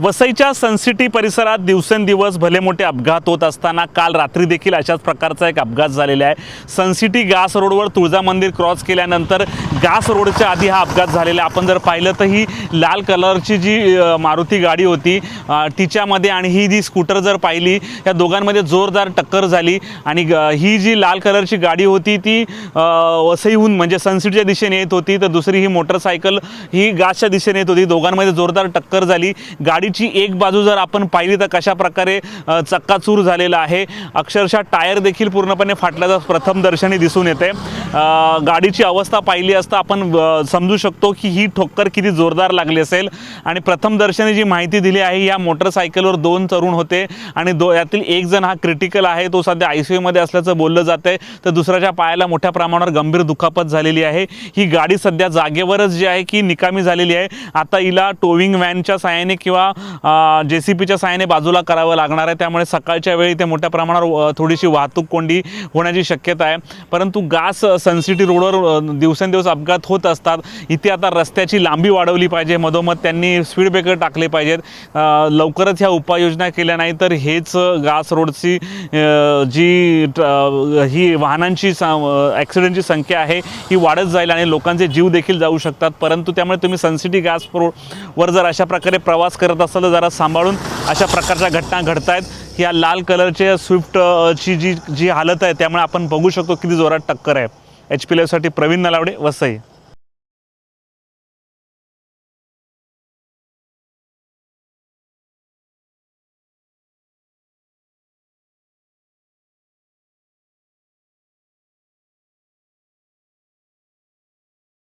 वसईच्या सनसिटी परिसरात दिवसेंदिवस भले मोठे अपघात होत असताना काल रात्री देखील अशाच प्रकारचा एक अपघात झालेला आहे. सनसिटी गास रोडवर तुळजा मंदिर क्रॉस केल्यानंतर गास रोडच्या आधी हा अपघात झालेला आहे. आपण जर पाहिलं तर ही लाल कलरची जी मारुती गाडी होती तिच्यामध्ये आणि ही जी स्कूटर जर पाहिली या दोघांमध्ये जोरदार टक्कर झाली आणि ग- ही जी लाल कलरची गाडी होती ती वसईहून म्हणजे सनसिटीच्या दिशेने येत होती. तर दुसरी ही मोटरसायकल ही गासच्या दिशेने येत होती. दोघांमध्ये जोरदार टक्कर झाली. गाडी गाडीची एक बाजू जर आपण पाहिली तर कशा प्रकारे चक्काचूर झालेला आहे. अक्षरशः टायर देखील पूर्णपणे फाटल्याचं प्रथम दर्शनी दिसून येते. गाडीची अवस्था पाहिली असता आपण समजू शकतो की ही ठोक्कर किती जोरदार लागली असेल. आणि प्रथम दर्शनी जी माहिती दिली आहे या मोटरसायकलवर दोन तरुण होते. आणि दो यातील एक जण हा क्रिटिकल आहे तो सध्या आय सी यूमध्ये असल्याचं बोललं जातं आहे तर दुसऱ्याच्या पायाला मोठ्या प्रमाणावर गंभीर दुखापत झालेली आहे. ही गाडी सध्या जागेवरच जी आहे की निकामी झालेली आहे. आता हिला टोविंग व्हॅनच्या साहाय्याने किंवा जे सी पीच्या साहाय्याने बाजूला करावं लागणार आहे. त्यामुळे सकाळच्या वेळी ते मोठ्या प्रमाणावर थोडीशी वाहतूक कोंडी होण्याची शक्यता आहे. परंतु गास सनसिटी रोडवर दिवसेंदिवस अपघात होत असतात. इथे आता रस्त्याची लांबी वाढवली पाहिजे. मधोमध त्यांनी स्पीड ब्रेकर टाकले पाहिजेत. लवकरच ह्या उपाययोजना केल्या नाही तर हेच गास रोडची जी ही वाहनांची ॲक्सिडेंटची संख्या आहे ही वाढत जाईल आणि लोकांचे जीव देखील जाऊ शकतात. परंतु त्यामुळे तुम्ही सनसिटी गॅस रोडवर जर अशा प्रकारे प्रवास करत असाल जरा सांभाळून अशा प्रकारच्या घटना घडत आहेत या लाल कलरच्या स्विफ्टची जी जी हालत आहे त्यामुळे आपण बघू शकतो किती जोरात टक्कर आहे. एच पी साठी प्रवीण नलावडे वसई.